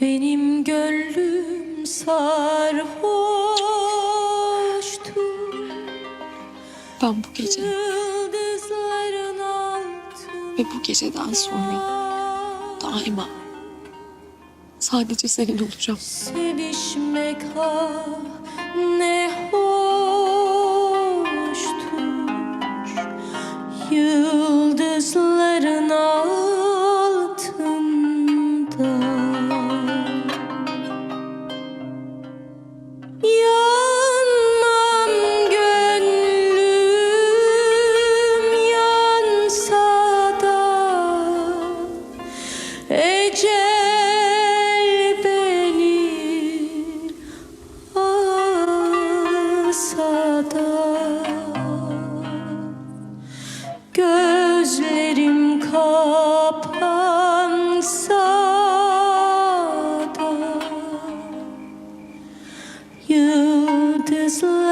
Benim gönlüm sarhoştur Ben bu gece ve bu geceden sonra daima sadece senin olacağım. Sevişmek ah ne hoştur Yıldızların this.